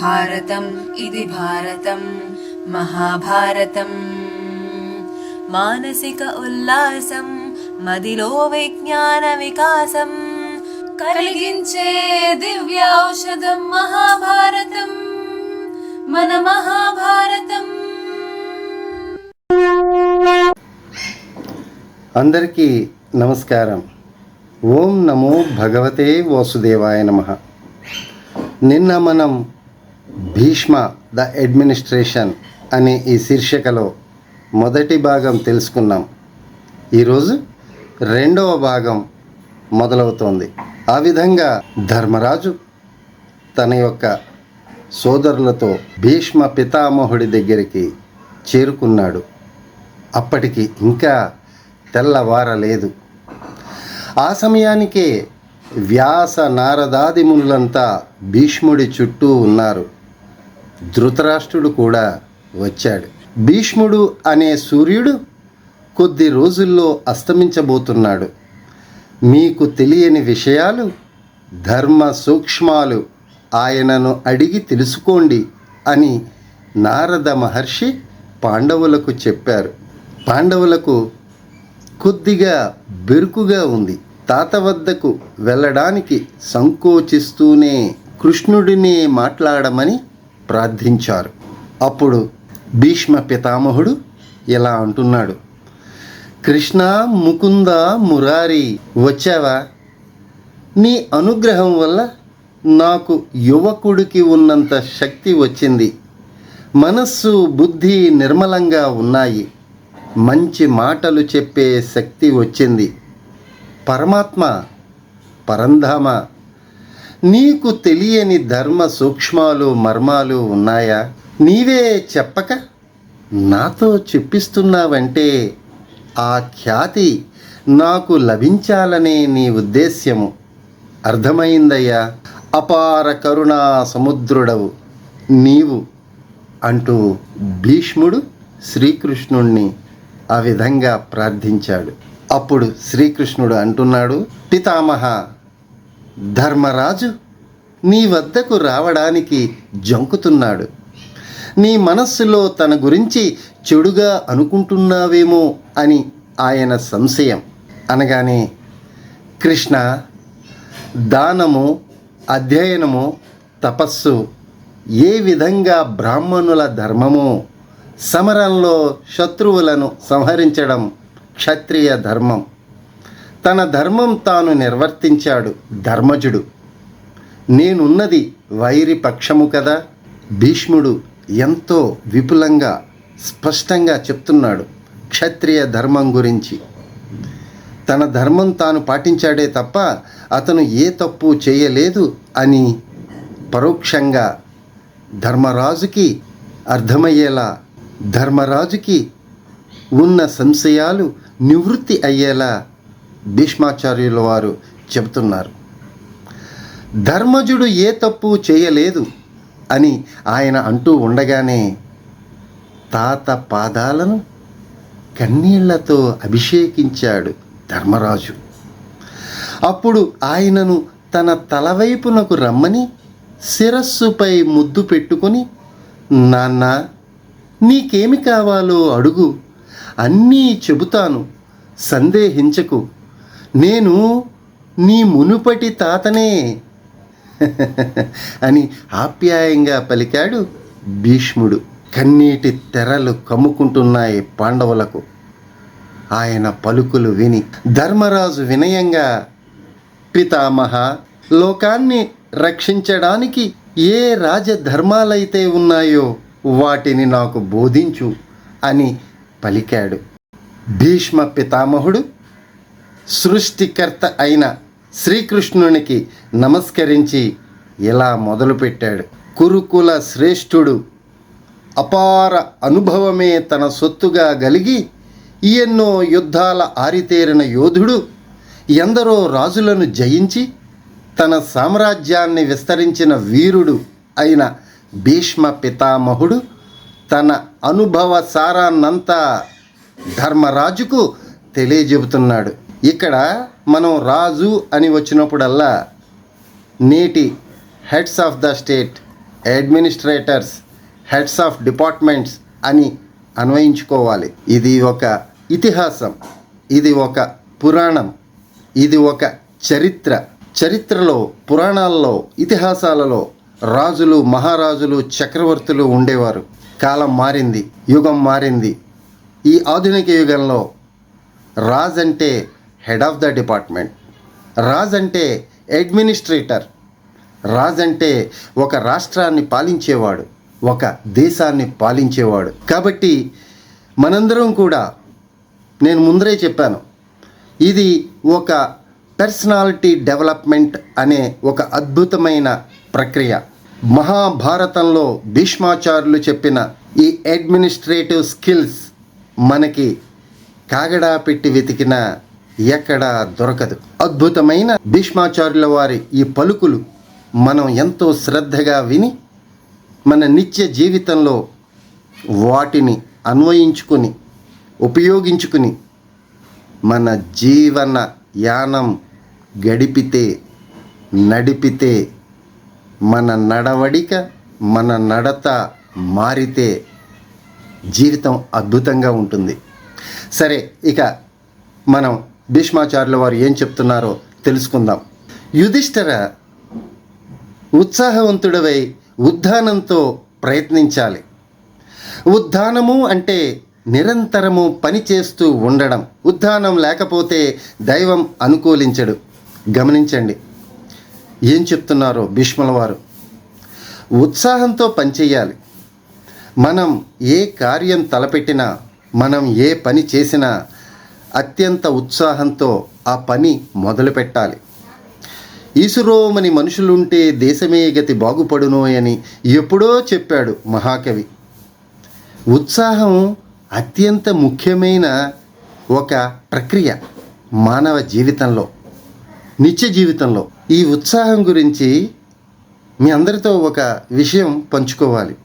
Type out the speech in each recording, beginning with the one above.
భారతం ఇది భారతం మహాభారతం మానసిక ఉల్లాసం మదిలో విజ్ఞాన వికాసం కలిగించే దివ్య ఔషధం మహాభారతం మన మహాభారతం అందరికీ నమస్కారం. ఓం నమో భగవతే వాసుదేవాయ నమ. నిన్న మనం భీష్మ ద అడ్మినిస్ట్రేషన్ అనే ఈ శీర్షికలో మొదటి భాగం తెలుసుకున్నాం. ఈరోజు రెండవ భాగం మొదలవుతోంది. ఆ విధంగా ధర్మరాజు తన యొక్క సోదరులతో భీష్మ పితామహుడి దగ్గరికి చేరుకున్నాడు. అప్పటికి ఇంకా తెల్లవారలేదు. ఆ సమయానికే వ్యాస నారదాది మునులంతా భీష్ముడి చుట్టూ ఉన్నారు. ధృతరాష్ట్రుడు కూడా వచ్చాడు. భీష్ముడు అనే సూర్యుడు కొద్ది రోజుల్లో అస్తమించబోతున్నాడు. మీకు తెలియని విషయాలు ధర్మ సూక్ష్మాలు ఆయనను అడిగి తెలుసుకోండి అని నారద మహర్షి పాండవులకు చెప్పారు. పాండవులకు కొద్దిగా బెరుకుగా ఉంది. తాత వద్దకు వెళ్ళడానికి సంకోచిస్తూనే కృష్ణుడిని మాట్లాడమని ప్రార్థించారు. అప్పుడు భీష్మ పితామహుడు ఇలా అంటున్నాడు కృష్ణ ముకుంద మురారి వచ్చావా? నీ అనుగ్రహం వల్ల నాకు యువకుడికి ఉన్నంత శక్తి వచ్చింది. మనస్సు బుద్ధి నిర్మలంగా ఉన్నాయి. మంచి మాటలు చెప్పే శక్తి వచ్చింది. పరమాత్మ పరంధామ నీకు తెలియని ధర్మ సూక్ష్మాలు మర్మాలు ఉన్నాయా? నీవే చెప్పక నాతో చెప్పిస్తున్నావంటే ఆ ఖ్యాతి నాకు లభించాలనే నీ ఉద్దేశ్యము. అర్థమైందయ్యా? అపార కరుణా సముద్రుడవు నీవు అంటూ భీష్ముడు శ్రీకృష్ణుణ్ణి ఆ విధంగా ప్రార్థించాడు. అప్పుడు శ్రీకృష్ణుడు అంటున్నాడు పితామహ ధర్మరాజు నీ వద్దకు రావడానికి జంకుతున్నాడు. నీ మనస్సులో తన గురించి చెడుగా అనుకుంటున్నావేమో అని ఆయన సంశయం. అనగానే కృష్ణ దానము అధ్యయనము తపస్సు ఏ విధంగా బ్రాహ్మణుల ధర్మము సమరంలో శత్రువులను సంహరించడం క్షత్రియ ధర్మం. తన ధర్మం తాను నిర్వర్తించాడు ధర్మజుడు. నేనున్నది వైరి పక్షము కదా? భీష్ముడు ఎంతో విపులంగా స్పష్టంగా చెప్తున్నాడు క్షత్రియ ధర్మం గురించి. తన ధర్మం తాను పాటించాడే తప్ప అతను ఏ తప్పు చేయలేదు అని పరోక్షంగా ధర్మరాజుకి అర్థమయ్యేలా ధర్మరాజుకి ఉన్న సంశయాలు నివృత్తి అయ్యేలా భీష్మాచార్యుల వారు చెబుతున్నారు. ధర్మజుడు ఏ తప్పు చేయలేదు అని ఆయన అంటూ ఉండగానే తాత పాదాలను కన్నీళ్ళతో అభిషేకించాడు ధర్మరాజు. అప్పుడు ఆయనను తన తలవైపునకు రమ్మని శిరస్సుపై ముద్దు పెట్టుకొని నాన్న నీకేమి కావాలో అడుగు. అన్నీ చెబుతాను. సందేహించకు. నేను నీ మునుపటి తాతనే అని ఆప్యాయంగా పలికాడు భీష్ముడు. కన్నీటి తెరలు కమ్ముకుంటున్నాయి పాండవులకు. ఆయన పలుకులు విని ధర్మరాజు వినయంగా పితామహ లోకాన్ని రక్షించడానికి ఏ రాజధర్మాలైతే ఉన్నాయో వాటిని నాకు బోధించు అని పలికాడు. భీష్మ పితామహుడు సృష్టికర్త అయిన శ్రీకృష్ణునికి నమస్కరించి ఇలా మొదలుపెట్టాడు. కురుకుల శ్రేష్ఠుడు అపార అనుభవమే తన సొత్తుగా గలిగి ఎన్నో యుద్ధాల ఆరితేరిన యోధుడు ఎందరో రాజులను జయించి తన సామ్రాజ్యాన్ని విస్తరించిన వీరుడు అయిన భీష్మ పితామహుడు తన అనుభవ సారాన్నంతా ధర్మరాజుకు తెలియజెబుతున్నాడు. ఇక్కడ మనం రాజు అని వచ్చినప్పుడల్లా నేటి heads of the state administrators heads of departments అని అన్వయించుకోవాలి. ఇది ఒక ఇతిహాసం ఇది ఒక పురాణం ఇది ఒక చరిత్ర. చరిత్రలో పురాణాల్లో ఇతిహాసాలలో రాజులు మహారాజులు చక్రవర్తులు ఉండేవారు. కాలం మారింది యుగం మారింది. ఈ ఆధునిక యుగంలో రాజంటే అంటే హెడ్ ఆఫ్ ద డిపార్ట్మెంట్. రాజ్ అంటే అడ్మినిస్ట్రేటర్. రాజ్ అంటే ఒక రాష్ట్రాన్ని పాలించేవాడు ఒక దేశాన్ని పాలించేవాడు. కాబట్టి మనందరం కూడా నేను ముందరే చెప్పాను ఇది ఒక పర్సనాలిటీ డెవలప్మెంట్ అనే ఒక అద్భుతమైన ప్రక్రియ. మహాభారతంలో భీష్మాచార్యులు చెప్పిన ఈ అడ్మినిస్ట్రేటివ్ స్కిల్స్ మనకి కాగడా పెట్టి వెతికిన ఎక్కడా దొరకదు. అద్భుతమైన భీష్మాచార్యుల వారి ఈ పలుకులు మనం ఎంతో శ్రద్ధగా విని మన నిత్య జీవితంలో వాటిని అన్వయించుకుని ఉపయోగించుకుని మన జీవన యానం గడిపితే నడిపితే మన నడవడిక మన నడత మారితే జీవితం అద్భుతంగా ఉంటుంది. సరే ఇక మనం భీష్మాచార్యుల వారు ఏం చెప్తున్నారో తెలుసుకుందాం. యుధిష్ఠర ఉత్సాహవంతుడవై ఉద్ధానంతో ప్రయత్నించాలి. ఉద్ధానము అంటే నిరంతరము పని చేస్తూ ఉండడం. ఉద్ధానం లేకపోతే దైవం అనుకూలించడు. గమనించండి. ఏం చెప్తున్నారో భీష్ముల వారు? ఉత్సాహంతో పనిచేయాలి మనం ఏ కార్యం తలపెట్టినా మనం ఏ పని చేసినా అత్యంత ఉత్సాహంతో ఆ పని మొదలుపెట్టాలి. ఈసురోమని మనుషులుంటే దేశమే గతి బాగుపడునోయని ఎప్పుడో చెప్పాడు మహాకవి. ఉత్సాహం అత్యంత ముఖ్యమైన ఒక ప్రక్రియ మానవ జీవితంలో నిత్య జీవితంలో. ఈ ఉత్సాహం గురించి మీ అందరితో ఒక విషయం పంచుకోవాలి.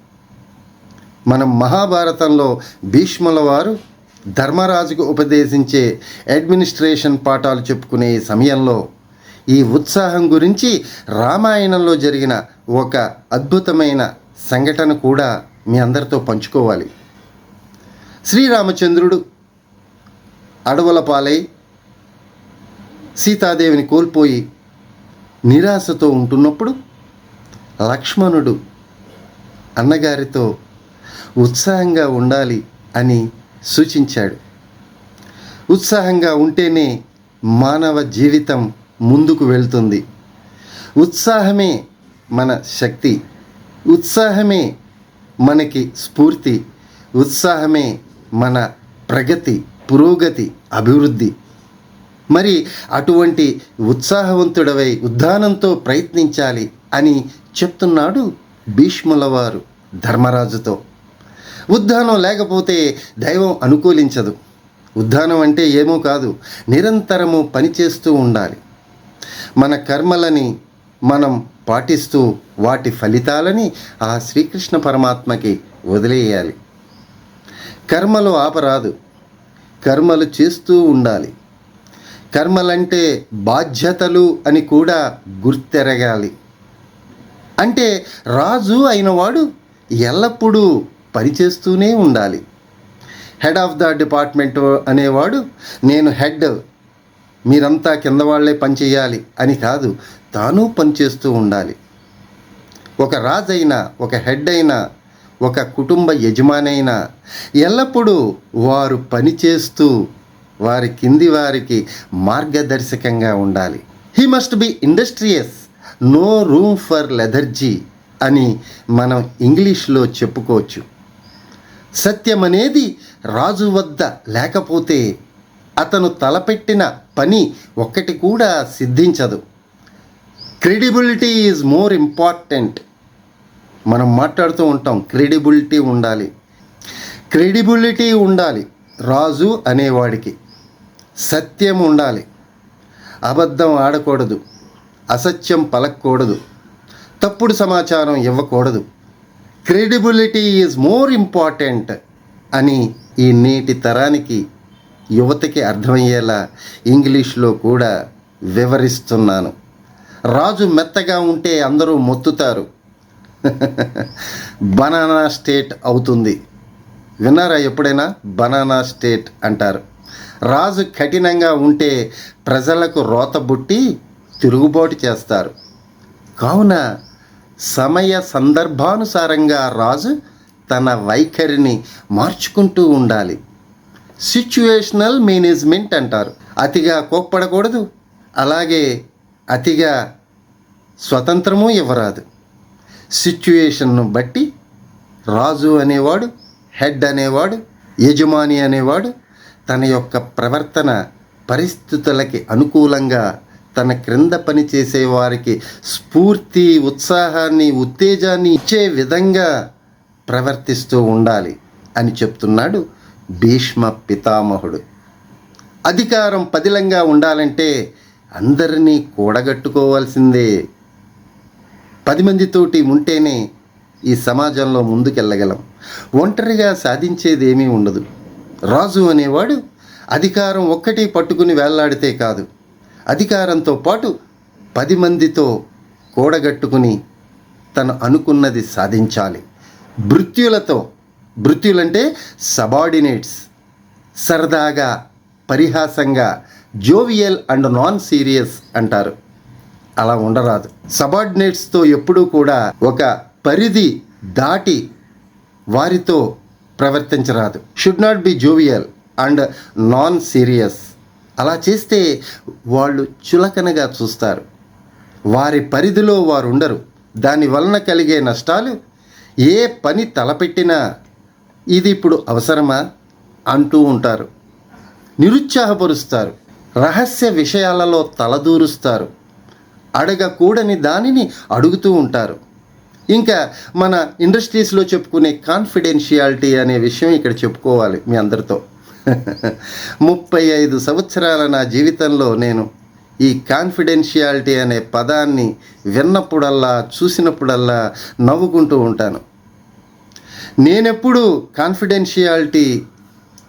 మనం మహాభారతంలో భీష్ముల వారు ధర్మరాజుకు ఉపదేశించే అడ్మినిస్ట్రేషన్ పాఠాలు చెప్పుకునే సమయంలో ఈ ఉత్సాహం గురించి రామాయణంలో జరిగిన ఒక అద్భుతమైన సంఘటన కూడా మీ అందరితో పంచుకోవాలి. శ్రీరామచంద్రుడు అడవుల పాలై సీతాదేవిని కోల్పోయి నిరాశతో ఉంటున్నప్పుడు లక్ష్మణుడు అన్నగారితో ఉత్సాహంగా ఉండాలి అని సూచించాడు. ఉత్సాహంగా ఉంటేనే మానవ జీవితం ముందుకు వెళ్తుంది. ఉత్సాహమే మన శక్తి. ఉత్సాహమే మనకి స్ఫూర్తి. ఉత్సాహమే మన ప్రగతి పురోగతి అభివృద్ధి. మరి అటువంటి ఉత్సాహవంతుడవై ఉద్దానంతో ప్రయత్నించాలి అని చెప్తున్నాడు భీష్ములవారు ధర్మరాజుతో. ఉద్ధానం లేకపోతే దైవం అనుకూలించదు. ఉద్ధానం అంటే ఏమో కాదు నిరంతరము పనిచేస్తూ ఉండాలి. మన కర్మలని మనం పాటిస్తూ వాటి ఫలితాలని ఆ శ్రీకృష్ణ పరమాత్మకి వదిలేయాలి. కర్మలు ఆపరాదు. కర్మలు చేస్తూ ఉండాలి. కర్మలంటే బాధ్యతలు అని కూడా గుర్తెరగాలి. అంటే రాజు అయినవాడు ఎల్లప్పుడూ పనిచేస్తూనే ఉండాలి. హెడ్ ఆఫ్ ద డిపార్ట్మెంట్ అనేవాడు నేను హెడ్ మీరంతా కింద వాళ్ళే పనిచేయాలి అని కాదు తాను పనిచేస్తూ ఉండాలి. ఒక రాజైనా ఒక హెడ్ అయినా ఒక కుటుంబ యజమానైనా ఎల్లప్పుడూ వారు పనిచేస్తూ వారి కింది వారికి మార్గదర్శకంగా ఉండాలి. He must be industrious no room for lethargy అని మనం ఇంగ్లీష్లో చెప్పుకోవచ్చు. సత్యం అనేది రాజు వద్ద లేకపోతే అతను తలపెట్టిన పని ఒక్కటి కూడా సిద్ధించదు. Credibility is more important. మనం మాట్లాడుతూ ఉంటాం క్రెడిబిలిటీ ఉండాలి. క్రెడిబిలిటీ ఉండాలి రాజు అనేవాడికి. సత్యం ఉండాలి. అబద్ధం ఆడకూడదు అసత్యం పలకూడదు తప్పుడు సమాచారం ఇవ్వకూడదు. క్రెడిబిలిటీ ఈజ్ మోర్ ఇంపార్టెంట్ అని ఈ నేటి తరానికి యువతకి అర్థమయ్యేలా ఇంగ్లీష్లో కూడా వివరిస్తున్నాను. రాజు మెత్తగా ఉంటే అందరూ మొత్తుతారు. బనానా స్టేట్ అవుతుంది. విన్నారా ఎప్పుడైనా? బనానా స్టేట్ అంటారు. రాజు కఠినంగా ఉంటే ప్రజలకు రోతబుట్టి తిరుగుబాటు చేస్తారు. కావున సమయ సందర్భానుసారంగా రాజు తన వైఖరిని మార్చుకుంటూ ఉండాలి. సిచ్యువేషనల్ మేనేజ్మెంట్ అంటారు. అతిగా కోప్పడకూడదు. అలాగే అతిగా స్వతంత్రము ఇవ్వరాదు. సిచ్యువేషన్ను బట్టి రాజు అనేవాడు హెడ్ అనేవాడు యజమాని అనేవాడు తన యొక్క ప్రవర్తన పరిస్థితులకి అనుకూలంగా తన క్రింద పనిచేసే వారికి స్ఫూర్తి ఉత్సాహాన్ని ఉత్తేజాన్ని ఇచ్చే విధంగా ప్రవర్తిస్తూ ఉండాలి అని చెప్తున్నాడు భీష్మ పితామహుడు. అధికారం పదిలంగా ఉండాలంటే అందరినీ కూడగట్టుకోవాల్సిందే. పది మందితోటి ఉంటేనే ఈ సమాజంలో ముందుకెళ్ళగలం. ఒంటరిగా సాధించేది ఏమీ ఉండదు. రాజు అనేవాడు అధికారం ఒక్కటి పట్టుకుని వేళ్ళాడితే కాదు. అధికారంతో పాటు పది మందితో కూడగట్టుకుని తను అనుకున్నది సాధించాలి. భృత్యులతో భృత్యులంటే సబార్డినేట్స్. సరదాగా పరిహాసంగా జోవియల్ అండ్ నాన్ సీరియస్ అంటారు. అలా ఉండరాదు. సబార్డినేట్స్తో ఎప్పుడూ కూడా ఒక పరిధి దాటి వారితో ప్రవర్తించరాదు. Should not be jovial and non serious. అలా చేస్తే వాళ్ళు చులకనగా చూస్తారు. వారి పరిధిలో వారు ఉండరు దాని వలన కలిగే నష్టాలు ఏ పని తలపెట్టినా ఇది ఇప్పుడు అవసరమా అంటూ ఉంటారు. నిరుత్సాహపరుస్తారు. రహస్య విషయాలలో తలదూరుస్తారు. అడగకూడని దానిని అడుగుతూ ఉంటారు. ఇంకా మన ఇండస్ట్రీస్లో చెప్పుకునే కాన్ఫిడెన్షియాలిటీ అనే విషయం ఇక్కడ చెప్పుకోవాలి మీ అందరితో. ముప్పై ఐదు సంవత్సరాల నా జీవితంలో నేను ఈ కాన్ఫిడెన్షియాలిటీ అనే పదాన్ని విన్నప్పుడల్లా చూసినప్పుడల్లా నవ్వుకుంటూ ఉంటాను. నేనెప్పుడు కాన్ఫిడెన్షియాలిటీ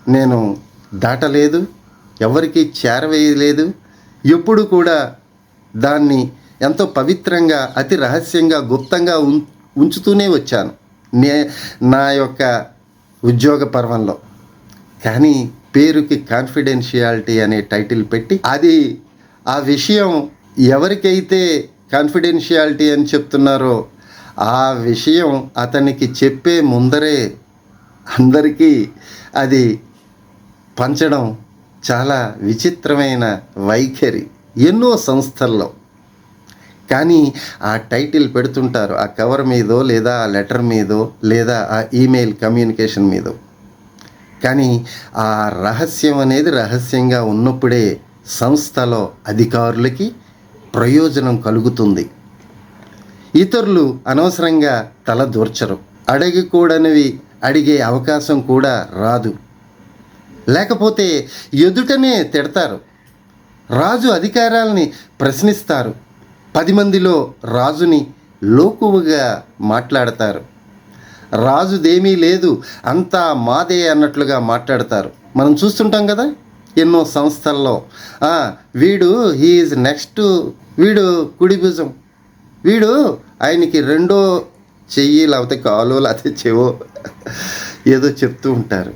నేను దాటలేదు ఎవరికి చేరవేయలేదు ఎప్పుడు కూడా దాన్ని ఎంతో పవిత్రంగా అతి రహస్యంగా గుప్తంగా ఉం ఉంచుతూనే వచ్చాను. నే నా యొక్క ఉద్యోగ పర్వంలో. కానీ పేరుకి కాన్ఫిడెన్షియాలిటీ అనే టైటిల్ పెట్టి అది ఆ విషయం ఎవరికైతే కాన్ఫిడెన్షియాలిటీ అని చెప్తున్నారో ఆ విషయం అతనికి చెప్పే ముందరే అందరికీ అది పంచడం చాలా విచిత్రమైన వైఖరి ఎన్నో సంస్థల్లో. కానీ ఆ టైటిల్ పెడుతుంటారు ఆ కవర్ మీదో లేదా ఆ లెటర్ మీదో లేదా ఆ ఈమెయిల్ కమ్యూనికేషన్ మీదో. కానీ ఆ రహస్యం అనేది రహస్యంగా ఉన్నప్పుడే సంస్థలో అధికారులకి ప్రయోజనం కలుగుతుంది. ఇతరులు అనవసరంగా తల దూర్చరు. అడగకూడనివి అడిగే అవకాశం కూడా రాదు. లేకపోతే ఎదుటనే తిడతారు. రాజు అధికారాల్ని ప్రశ్నిస్తారు. పది మందిలో రాజుని లోకువుగా మాట్లాడతారు. రాజుదేమీ లేదు అంతా మాదే అన్నట్లుగా మాట్లాడతారు. మనం చూస్తుంటాం కదా ఎన్నో సంస్థల్లో. వీడు హీఈస్ నెక్స్ట్ వీడు కుడి భుజం. వీడు ఆయనకి రెండో చెయ్యి లేకపోతే కాలు లేకపోతే చెవో ఏదో చెప్తూ ఉంటారు.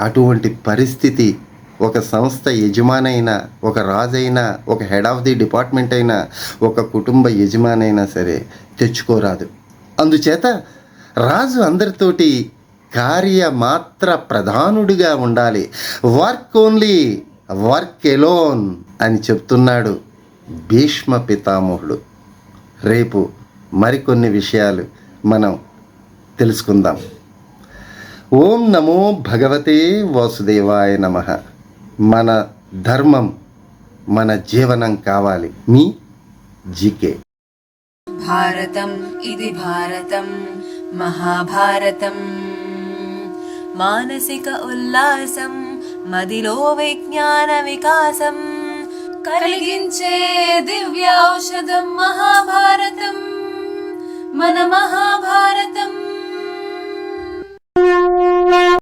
అటువంటి పరిస్థితి ఒక సంస్థ యజమానైనా ఒక రాజైనా ఒక హెడ్ ఆఫ్ ది డిపార్ట్మెంట్ అయినా ఒక కుటుంబ యజమానైనా సరే తెచ్చుకోరాదు. అందుచేత రాజు అందరితోటి కార్య మాత్ర ప్రధానుడిగా ఉండాలి. వర్క్ ఓన్లీ వర్క్ ఎలోన్ అని చెప్తున్నాడు భీష్మ పితామహుడు. రేపు మరికొన్ని విషయాలు మనం తెలుసుకుందాం. ఓం నమో భగవతే వాసుదేవాయ నమ. మన ధర్మం మన జీవనం కావాలి. మీ జీకే. భారతం ఇది భారతం. మహాభారతం. మానసిక ఉల్లాసం మదిలో విజ్ఞాన వికాసం. కలిగించే దివ్య ఔషధం మహాభారతం. మన మహాభారతం.